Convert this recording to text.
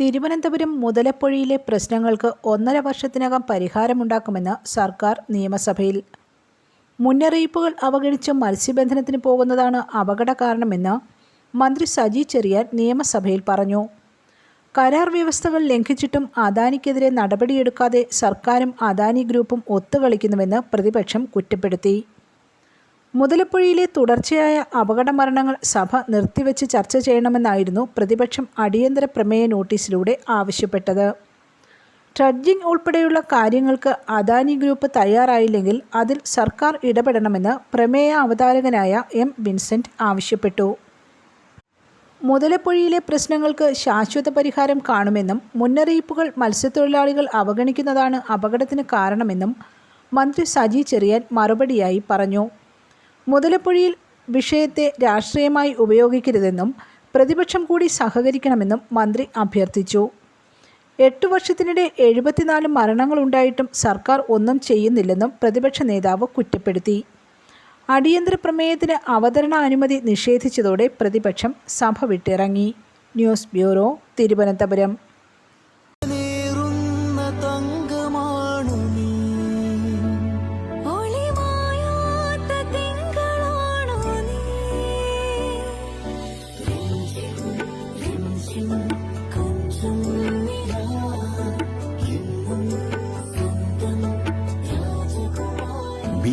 തിരുവനന്തപുരം മുതലപ്പൊഴിയിലെ പ്രശ്നങ്ങൾക്ക് ഒന്നര വർഷത്തിനകം പരിഹാരമുണ്ടാക്കുമെന്ന് സർക്കാർ നിയമസഭയിൽ. മുന്നറിയിപ്പുകൾ അവഗണിച്ച് മത്സ്യബന്ധനത്തിന് പോകുന്നതാണ് അപകട കാരണമെന്ന് മന്ത്രി സജി ചെറിയാൻ നിയമസഭയിൽ പറഞ്ഞു. കരാർ വ്യവസ്ഥകൾ ലംഘിച്ചിട്ടും അദാനിക്കെതിരെ നടപടിയെടുക്കാതെ സർക്കാരും അദാനി ഗ്രൂപ്പും ഒത്തുകളിക്കുന്നുവെന്ന് പ്രതിപക്ഷം കുറ്റപ്പെടുത്തി. മുതലപ്പുഴയിലെ തുടർച്ചയായ അപകട മരണങ്ങൾ സഭ നിർത്തിവെച്ച് ചർച്ച ചെയ്യണമെന്നായിരുന്നു പ്രതിപക്ഷം അടിയന്തര പ്രമേയ നോട്ടീസിലൂടെ ആവശ്യപ്പെട്ടത്. ട്രഡ്ജിംഗ് ഉൾപ്പെടെയുള്ള കാര്യങ്ങൾക്ക് അദാനി ഗ്രൂപ്പ് തയ്യാറായില്ലെങ്കിൽ അതിൽ സർക്കാർ ഇടപെടണമെന്ന് പ്രമേയ അവതാരകനായ എം വിൻസെന്റ് ആവശ്യപ്പെട്ടു. മുതലപ്പുഴയിലെ പ്രശ്നങ്ങൾക്ക് ശാശ്വത പരിഹാരം കാണുമെന്നും മുന്നറിയിപ്പുകൾ മത്സ്യത്തൊഴിലാളികൾ അവഗണിക്കുന്നതാണ് അപകടത്തിന് കാരണമെന്നും മന്ത്രി സജി ചെറിയാൻ മറുപടിയായി പറഞ്ഞു. മുതലപ്പുഴയിൽ വിഷയത്തെ രാഷ്ട്രീയമായി ഉപയോഗിക്കരുതെന്നും പ്രതിപക്ഷം കൂടി സഹകരിക്കണമെന്നും മന്ത്രി അഭ്യർത്ഥിച്ചു. എട്ടു വർഷത്തിനിടെ എഴുപത്തിനാല് മരണങ്ങളുണ്ടായിട്ടും സർക്കാർ ഒന്നും ചെയ്യുന്നില്ലെന്നും പ്രതിപക്ഷ നേതാവ് കുറ്റപ്പെടുത്തി. അടിയന്തര പ്രമേയത്തിന് അവതരണ അനുമതി നിഷേധിച്ചതോടെ പ്രതിപക്ഷം സഭ വിട്ടിറങ്ങി. News bureau Thiruvananthapuram.